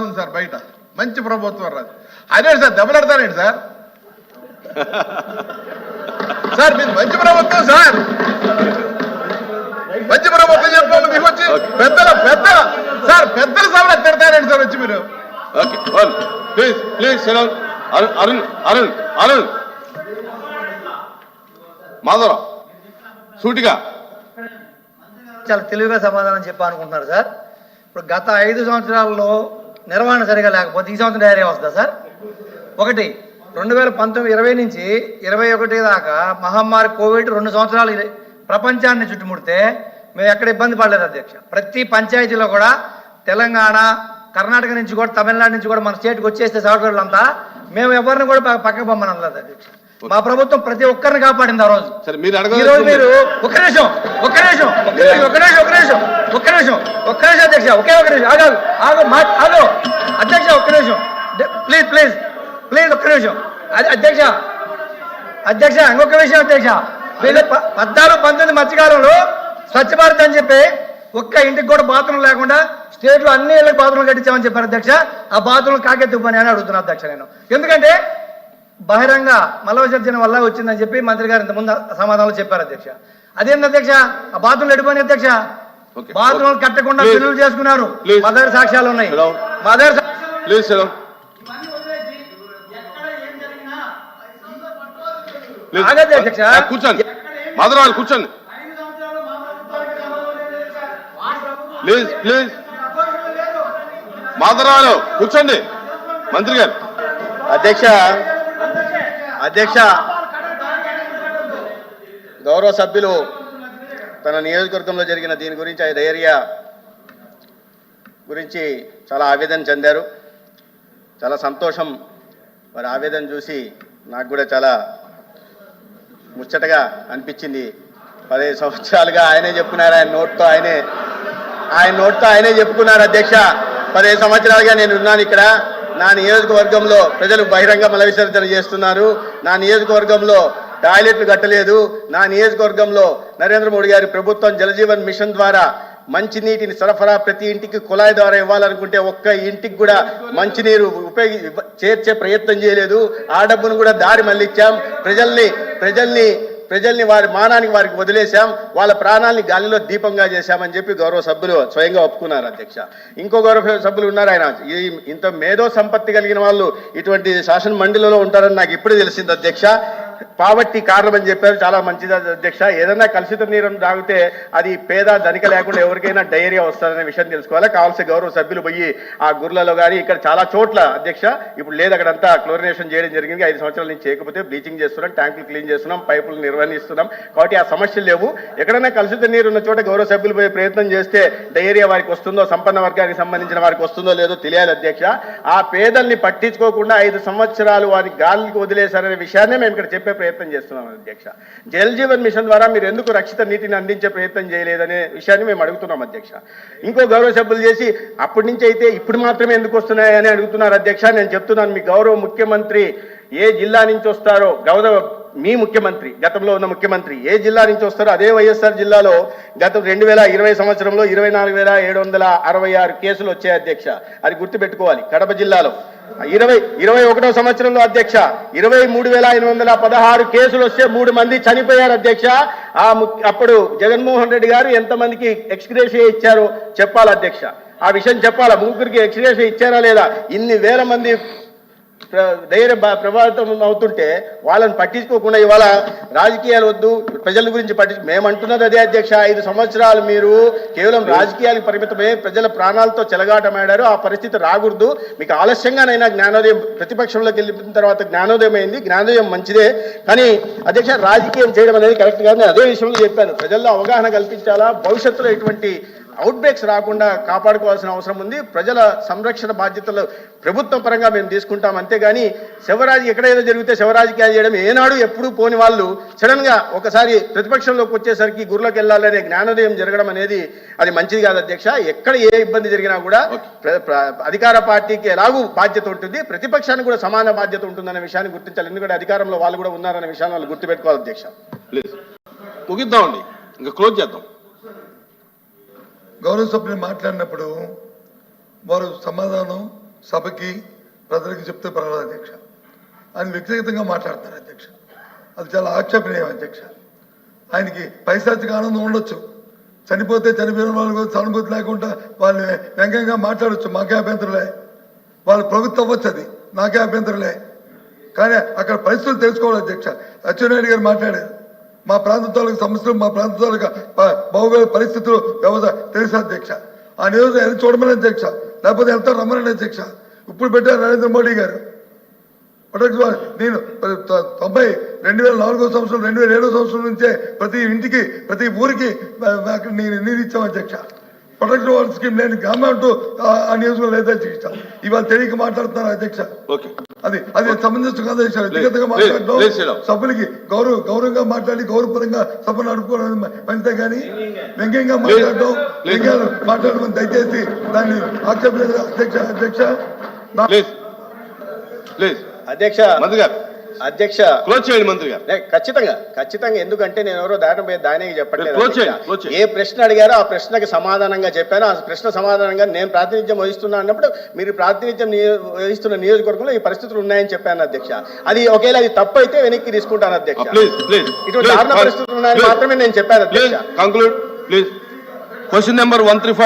ఉంది సార్ బయట. మంచి ప్రభుత్వం రాదు. అదే సార్ దెబ్బలాడతారండి సార్? సార్ మీరు మంచి ప్రభుత్వం సార్. మంచి ప్రభుత్వం చెప్పాము మీకు వచ్చి పెద్దల పెద్దల సార్ పెద్దల సభలో తిడతారండి సార్ వచ్చి మీరు? ఓకే ప్లీజ్ ప్లీజ్ సెలవు. అరుణ్ అరుణ్ అరుణ్ అరుణ్. మాధవరావు సూటిగా. చాలా తెలివిగా సమాధానం చెప్పా అనుకుంటున్నారు సార్. ఇప్పుడు గత ఐదు సంవత్సరాల్లో నిర్వహణ సరిగా లేకపోతే ఈ సంవత్సరం డైరీ వస్తుందా సార్? ఒకటి రెండు వేల పంతొమ్మిది ఇరవై నుంచి ఇరవై ఒకటి దాకా మహమ్మారి కోవిడ్ రెండు సంవత్సరాలు ప్రపంచాన్ని చుట్టుముడితే మేము ఎక్కడ ఇబ్బంది పడలేదు అధ్యక్ష. ప్రతి పంచాయతీలో కూడా తెలంగాణ కర్ణాటక నుంచి కూడా తమిళనాడు నుంచి కూడా మన స్టేట్కి వచ్చేస్తే సాఫ్ట్వేర్లు అంతా మేము ఎవరిని కూడా పక్క- పక్కకు పంపని అనలేదు అధ్యక్ష. మా ప్రభుత్వం ప్రతి ఒక్కరిని కాపాడింది ఆ రోజు. మీరు ఒక్క నిమిషం ఒక్క నిమిషం ఒక్క నిమిషం ఒక్క నిమిషం. ఒక్క నిమిషం ఒక్క నిమిషం అధ్యక్ష ఒకే ఒక నిమిషం ఆగు ఆగు మా ఆగు. అధ్యక్ష ఒక్క నిమిషం. ప్లీజ్ ప్లీజ్ ప్లీజ్ ఒక్క నిమిషం. అ- అధ్యక్ష అధ్యక్ష ఇంకొక విషయం అధ్యక్ష. వీళ్ళు ప- పద్నాలుగు పంతొమ్మిది మధ్యకాలంలో స్వచ్ఛ భారత్ అని చెప్పి ఒక్క ఇంటికి కూడా బాత్రూమ్ లేకుండా స్టేట్లో అన్ని ఇళ్ళకి బాత్రూమ్ కట్టించామని చెప్పారు అధ్యక్ష. ఆ బాత్రూమ్ కాకెత్తు పని అని అడుగుతున్నా అధ్యక్ష నేను. ఎందుకంటే బహిరంగ మల విసర్జన వల్ల వచ్చిందని చెప్పి మంత్రి గారు ఇంతకుముందు సమాధానంలో చెప్పారు అధ్యక్ష. అదేంటి అధ్యక్ష? ఆ బాత్రూమ్ ఎడిపోయిన అధ్యక్ష? బాత్రూమ్ కట్టకుండా. బిల్లులు చేసుకున్నారు. Please. మా దగ్గర సాక్ష్యాలు ఉన్నాయి. Hello. మా దగ్గర సా- ప్లీజ్ సెలవు ప్లీజ్ ఆగండి అధ్యక్ష. ఆ, కూర్చోండి. మాధవరావు కూర్చోండి. ప్లీజ్ ప్లీజ్ మాధవరావు కూర్చోండి. మంత్రి గారు. అధ్యక్ష. అధ్యక్ష. గౌరవ సభ్యులు తన నియోజకవర్గంలో జరిగిన దీని గురించి ఆ డైరియా గురించి చాలా ఆవేదన చెందారు. చాలా సంతోషం. వారి ఆవేదన చూసి నాకు కూడా చాలా ముచ్చటగా అనిపించింది. పదిహేను సంవత్సరాలుగా ఆయనే చెప్పుకున్నారు. ఆయన నోట్తో ఆయనే ఆయన నోట్తో ఆయనే చెప్పుకున్నారు అధ్యక్ష. పదిహేను సంవత్సరాలుగా నేను ఉన్నాను ఇక్కడ. నా నియోజకవర్గంలో ప్రజలు బహిరంగ మల విసర్జన చేస్తున్నారు. నా నియోజకవర్గంలో టాయిలెట్లు కట్టలేదు. నా నియోజకవర్గంలో నరేంద్ర మోడీ గారి ప్రభుత్వం జలజీవన్ మిషన్ ద్వారా మంచినీటిని సరఫరా ప్రతి ఇంటికి కుళాయి ద్వారా ఇవ్వాలనుకుంటే ఒక్క ఇంటికి కూడా మంచినీరు ఉపయోగి చేర్చే ప్రయత్నం చేయలేదు. ఆ డబ్బును కూడా దారి మళ్ళించాం ప్రజల్ని ప్రజల్ని ప్రజల్ని వారి మానానికి వారికి వదిలేశాం. వాళ్ళ ప్రాణాలని గాలిలో దీపంగా చేశామని చెప్పి గౌరవ సభ్యులు స్వయంగా ఒప్పుకున్నారు అధ్యక్ష. ఇంకో గౌరవ సభ్యులు ఉన్నారు ఆయన. ఈ ఇంత మేధో సంపత్తి కలిగిన వాళ్ళు ఇటువంటి శాసన మండలిలో ఉంటారని నాకు ఇప్పుడే తెలిసింది అధ్యక్ష. పావర్టీ కారణం అని చెప్పారు చాలా మంచిది అధ్యక్ష. ఏదైనా కలుషిత నీరు తాగితే అది పేద ధనిక లేకుండా ఎవరికైనా డైరియా వస్తుందనే విషయం తెలుసుకోవాలి. కావాల్సిన గౌరవ సభ్యులు పోయి ఆ గుర్లలో కానీ ఇక్కడ చాలా చోట్ల అధ్యక్ష ఇప్పుడు లేదు అక్కడంతా క్లోరినేషన్ చేయడం జరిగింది. ఐదు సంవత్సరాల నుంచి చేయకపోతే బ్లీచింగ్ చేస్తున్నాం ట్యాంకులు క్లీన్ చేస్తున్నాం పైపులు నిర్వహిస్తున్నాం. కాబట్టి ఆ సమస్యలు లేవు. ఎక్కడైనా కలుషిత నీరు ఉన్న చోట గౌరవ సభ్యులు పోయి ప్రయత్నం చేస్తే డైరియా వారికి వస్తుందో సంపన్న వర్గానికి సంబంధించిన వారికి వస్తుందో లేదో తెలియాలి అధ్యక్ష. ఆ పేదల్ని పట్టించుకోకుండా ఐదు సంవత్సరాలు వారి గాలికి వదిలేశారనే విషయాన్ని మేము ఇక్కడ చెప్పే ప్రయత్నం చేస్తున్నాం అధ్యక్ష. జల్ జీవన్ మిషన్ ద్వారా మీరు ఎందుకు రక్షిత నీటిని అందించే ప్రయత్నం చేయలేదనే విషయాన్ని మేము అడుగుతున్నాం అధ్యక్ష. ఇంకో గౌరవ సభ్యులు చేసి అప్పటి నుంచి అయితే ఇప్పుడు మాత్రమే ఎందుకు వస్తున్నాయని అడుగుతున్నారు అధ్యక్ష. నేను చెప్తున్నాను మీ గౌరవ ముఖ్యమంత్రి ఏ జిల్లా నుంచి వస్తారో గౌరవ మీ ముఖ్యమంత్రి గతంలో ఉన్న ముఖ్యమంత్రి ఏ జిల్లా నుంచి వస్తారో అదే వైఎస్ఆర్ జిల్లాలో గతం రెండు వేల ఇరవై సంవత్సరంలో ఇరవై నాలుగు వేల ఏడు వందల అరవై ఆరు కేసులు వచ్చాయి అధ్యక్ష. అది గుర్తుపెట్టుకోవాలి. కడప జిల్లాలో ఇరవై ఇరవై ఒకటో సంవత్సరంలో అధ్యక్ష ఇరవై మూడు వేల ఎనిమిది వందల పదహారు కేసులు వస్తే మూడు మంది చనిపోయారు అధ్యక్ష. ఆ ము- అప్పుడు జగన్మోహన్ రెడ్డి గారు ఎంతమందికి ఎక్స్గ్రేషియా ఇచ్చారో చెప్పాలి అధ్యక్ష. ఆ విషయం చెప్పాలా? ముగ్గురికి ఎక్స్గ్రేషియా ఇచ్చారా లేదా? ఇన్ని వేల మంది ధైర్య ప్రభావితం అవుతుంటే వాళ్ళని పట్టించుకోకుండా ఇవాళ రాజకీయాలు వద్దు ప్రజల గురించి పట్టించు మేమంటున్నది అదే అధ్యక్ష ఐదు సంవత్సరాలు మీరు కేవలం రాజకీయాలకు పరిమితమై ప్రజల ప్రాణాలతో చెలగాటమాడారు ఆ పరిస్థితి రాకూడదు. మీకు ఆలస్యంగానైనా జ్ఞానోదయం ప్రతిపక్షంలోకి వెళ్ళిన తర్వాత జ్ఞానోదయం అయింది జ్ఞానోదయం మంచిదే. కానీ అధ్యక్ష రాజకీయం చేయడం అనేది కరెక్ట్ కాదు. నేను అదే విషయంలో చెప్పాను. ప్రజల్లో అవగాహన కల్పించాలా? భవిష్యత్తులో ఎటువంటి అవుట్ బ్రేక్స్ రాకుండా కాపాడుకోవాల్సిన అవసరం ఉంది. ప్రజల సంరక్షణ బాధ్యతలు ప్రభుత్వం పరంగా మేము తీసుకుంటాం. అంతేగాని శివరాజు ఎక్కడైనా జరిగితే శివరాజకీయాలు చేయడం ఏనాడు ఎప్పుడూ పోని వాళ్ళు సడన్గా ఒకసారి ప్రతిపక్షంలోకి వచ్చేసరికి గురిలోకి వెళ్ళాలనే జ్ఞానోదయం జరగడం అనేది అది మంచిది కాదు అధ్యక్ష. ఎక్కడ ఏ ఇబ్బంది జరిగినా కూడా అధికార పార్టీకి ఎలాగూ బాధ్యత ఉంటుంది. ప్రతిపక్షానికి కూడా సమాన బాధ్యత ఉంటుందనే విషయాన్ని గుర్తించాలి. ఎందుకంటే అధికారంలో వాళ్ళు కూడా ఉన్నారనే విషయాన్ని వాళ్ళు గుర్తుపెట్టుకోవాలి అధ్యక్ష. ప్లీజ్. ముగిద్దామండి. ఇంకా క్లోజ్ చేద్దాం. గౌరవ సభ్యులు మాట్లాడినప్పుడు వారు సమాధానం సభకి ప్రజలకు చెప్తే పర్వాలేదు అధ్యక్ష. ఆయన వ్యక్తిగతంగా మాట్లాడతారు అధ్యక్ష. అది చాలా ఆక్షేపణీయం అధ్యక్ష. ఆయనకి పైశాచిక ఆనందం ఉండొచ్చు. చనిపోతే చనిపోయిన వాళ్ళు సానుభూతి లేకుండా వాళ్ళు వ్యంగ్యంగా మాట్లాడచ్చు. మాకే అభ్యంతరులే. వాళ్ళ ప్రభుత్వం అవ్వచ్చు అది. నాకే అభ్యంతరులే. కానీ అక్కడ పరిస్థితులు తెలుసుకోవాలి అధ్యక్ష. అచ్చెన్నాయుడు గారు మాట్లాడారు. మా ప్రాంత తాలూకు సమస్యలు మా ప్రాంతాలకు భౌగోళిక పరిస్థితులు వ్యవసాయ తెలుసు అధ్యక్ష. ఆ నియోజకవర్గం వెళ్ళి చూడమని అధ్యక్ష. లేకపోతే ఎంత రమ్మని అధ్యక్ష. ఇప్పుడు పెట్టారు నరేంద్ర మోడీ గారు. నేను తొంభై రెండు వేల నాలుగో సంవత్సరం రెండు వేల ఏడో సంవత్సరం నుంచే ప్రతి ఇంటికి ప్రతి ఊరికి అక్కడ నేను నీరు ఇచ్చాం అధ్యక్ష. ప్రొటెక్ట్ వాటర్ స్కీమ్ లేని గ్రామం అంటూ ఆ- నియోజకవర్గం లేదా అధ్యక్ష ఇవాళ తెలియక మాట్లాడుతున్నారు అధ్యక్ష. ఓకే. అది అది కాదు వ్యక్తిగతంగా మాట్లాడడం down. సభ్యులకి గౌరవ గౌరవంగా మాట్లాడి గౌరవపరంగా సభను నడుపుకోవడం మంచిదే కానీ వ్యంగ్యంగా మాట్లాడడం. వ్యంగ్యాలు మాట్లాడడం దయచేసి దాన్ని ఆక్షేపలేదు అధ్యక్ష అధ్యక్ష నా- ప్లీజ్ ప్లీజ్ అధ్యక్ష. మంత్రి గారు. అధ్యక్ష. క్లోజ్ చేయండి మంత్రి గారు. ఖచ్చితంగా ఖచ్చితంగా. ఎందుకంటే నేను ఎవరో దాటపోయే దానికి చెప్పట్లేదు. ఏ ప్రశ్న అడిగారో ఆ ప్రశ్నకి సమాధానంగా చెప్పాను. ఆ ప్రశ్న సమాధానంగా నేను ప్రాతినిధ్యం వహిస్తున్నా అన్నప్పుడు మీరు ప్రాతినిధ్యం వహిస్తున్న నియోజకవర్గంలో ఈ పరిస్థితులు ఉన్నాయని చెప్పాను అధ్యక్ష. అది ఒకవేళ అది తప్పు అయితే వెనక్కి తీసుకుంటాను అధ్యక్ష. ప్లీజ్ ఇటువంటి దారుణ పరిస్థితులు ఉన్నాయని మాత్రమే నేను చెప్పాను అధ్యక్ష. Conclude please question number one three five